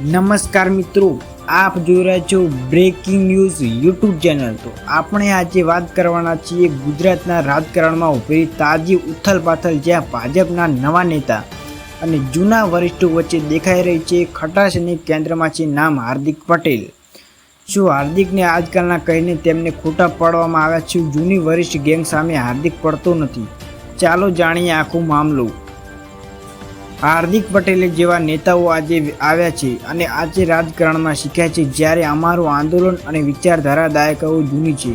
નમસ્કાર મિત્રો, આપ જોઈ રહ્યા છો બ્રેકિંગ ન્યૂઝ યુટ્યુબ ચેનલ તો આપણે આજે વાત કરવાના છીએ ગુજરાતના રાજકારણમાં ઉભેલી તાજી ઉથલપાથલ જ્યાં ભાજપના નવા નેતા અને જૂના વરિષ્ઠો વચ્ચે દેખાઈ રહી છે ખટાશ અને કેન્દ્રમાં છે નામ હાર્દિક પટેલ. શું હાર્દિકને આજકાલના કહીને તેમને ખોટા પાડવામાં આવ્યા છે? જૂની વરિષ્ઠ ગેંગ સામે હાર્દિક પડતો નથી. ચાલો જાણીએ આખો મામલો. હાર્દિક પટેલે જેવા નેતાઓ આજે આવ્યા છે અને આજે રાજકારણમાં શીખ્યા છે જ્યારે અમારું આંદોલન અને વિચારધારા દાયકાઓ જૂની છે.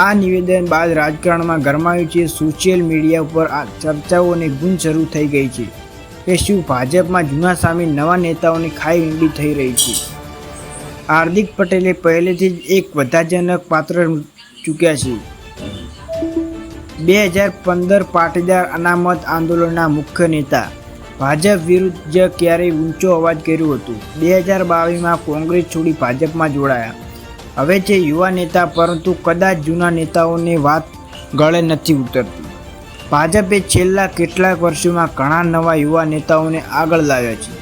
આ નિવેદન બાદ રાજકારણમાં ગરમાયું છે. સોશિયલ મીડિયા ઉપર આ ચર્ચાઓ અને ગુંજ શરૂ થઈ ગઈ છે કે શું ભાજપમાં જૂના સામે નવા નેતાઓની ખાઈ ઊંડી થઈ રહી છે. હાર્દિક પટેલે પહેલેથી જ એક વધારાજનક પાત્ર ચૂક્યા છે. બે હજાર પંદર પાટીદાર અનામત આંદોલનના મુખ્ય નેતા ભાજપ વિરુદ્ધ જે ક્યારેય ઊંચો અવાજ કર્યું હતું. બે હજાર બાવીસમાં કોંગ્રેસ છોડી ભાજપમાં જોડાયા. હવે છે યુવા નેતા, પરંતુ કદાચ જૂના નેતાઓને વાત ગળે નથી ઉતરતી. ભાજપે છેલ્લા કેટલાક વર્ષોમાં ઘણા નવા યુવા નેતાઓને આગળ લાવ્યા છે.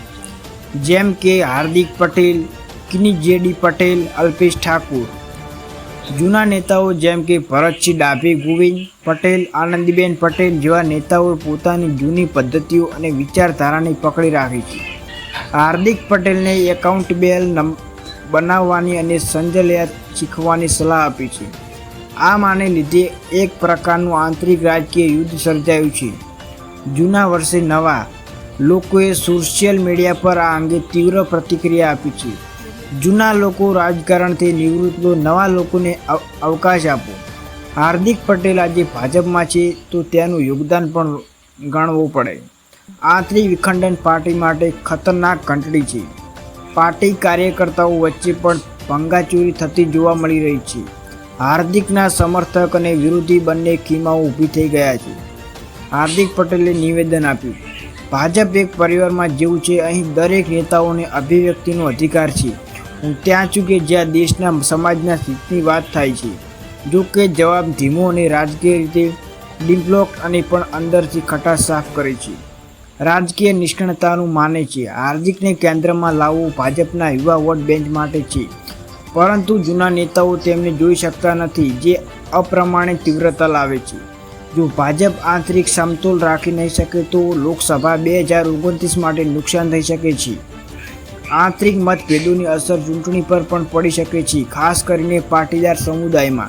જેમ કે હાર્દિક પટેલ કિની જેડી પટેલ, અલ્પેશ ઠાકુર. જૂના નેતાઓ જેમ કે ભરતસિંહ, ડાભી, ગોવિંદ પટેલ, આનંદીબેન પટેલ જેવા નેતાઓએ પોતાની જૂની પદ્ધતિઓ અને વિચારધારાને પકડી રાખી છે. હાર્દિક પટેલને એકાઉન્ટેબલ બનાવવાની અને સંજલયા શીખવાની સલાહ આપી છે. આ માને લીધે એક પ્રકારનું આંતરિક રાજકીય યુદ્ધ સર્જાયું છે. જૂના વર્ષે નવા લોકોએ સોશિયલ મીડિયા પર આ અંગે તીવ્ર પ્રતિક્રિયા આપી છે. જૂના લોકો રાજકારણથી નિવૃત્ત, નવા લોકોને અવ- અવકાશ આપો. હાર્દિક પટેલ આજે ભાજપમાં છે, તો તેનું યોગદાન પણ ગણવું પડે. આ વિખંડન પાર્ટી માટે ખતરનાક ઘંટડી છે. પાર્ટી કાર્યકર્તાઓ વચ્ચે પણ ભંગાચોરી થતી જોવા મળી રહી છે. હાર્દિકના સમર્થક અને વિરોધી બંને ખીમાઓ ઊભી થઈ ગયા છે. હાર્દિક પટેલે નિવેદન આપ્યું, ભાજપ એક પરિવારમાં જેવું છે, અહીં દરેક નેતાઓને અભિવ્યક્તિનો અધિકાર છે. ત્યાં છું કે જ્યાં દેશના સમાજના હિતની વાત થાય છે. જો કે જવાબ ધીમો અને રાજકીય રીતે ડિમ્પલોક અને પણ અંદરથી ખટાશ સાફ કરે છે. રાજકીય નિષ્ણાતાનું માને છે. હાર્દિકને કેન્દ્રમાં લાવવું ભાજપના યુવા વોટ બેંચ માટે છે. પરંતુ જૂના નેતાઓ તેમને જોઈ શકતા નથી, જે અપ્રમાણિક તીવ્રતા લાવે છે. જો ભાજપ આંતરિક સમતોલ રાખી નહીં શકે તો લોકસભા બે હજાર ઓગણત્રીસ માટે નુકસાન થઈ શકે છે. આંતરિક મતભેદોની અસર ચૂંટણી પર પણ પડી શકે છે, ખાસ કરીને પાટીદાર સમુદાયમાં.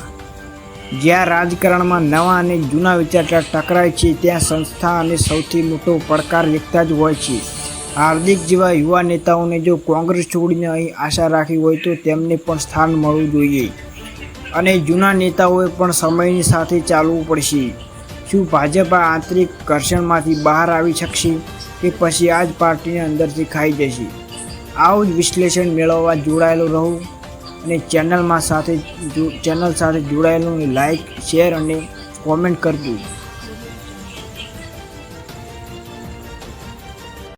જ્યાં રાજકારણમાં નવા અને જૂના વિચારતા ટકરાય છે, ત્યાં સંસ્થા અને સૌથી મોટો પડકાર એકતા જ હોય છે. હાર્દિક જેવા યુવા નેતાઓને જો કોંગ્રેસ છોડીને અહીં આશા રાખી હોય તો તેમને પણ સ્થાન મળવું જોઈએ. અને જૂના નેતાઓએ પણ સમયની સાથે ચાલવું પડશે. શું ભાજપ આ આંતરિક ઘર્ષણમાંથી બહાર આવી શકશે કે પછી આ જ પાર્ટીને અંદરથી ખાઈ જશે? આવું જ વિશ્લેષણ મેળવવા જોડાયેલું રહું અને ચેનલમાં સાથે ચેનલ સાથે જોડાયેલું લાઈક શેર અને કોમેન્ટ કરજો.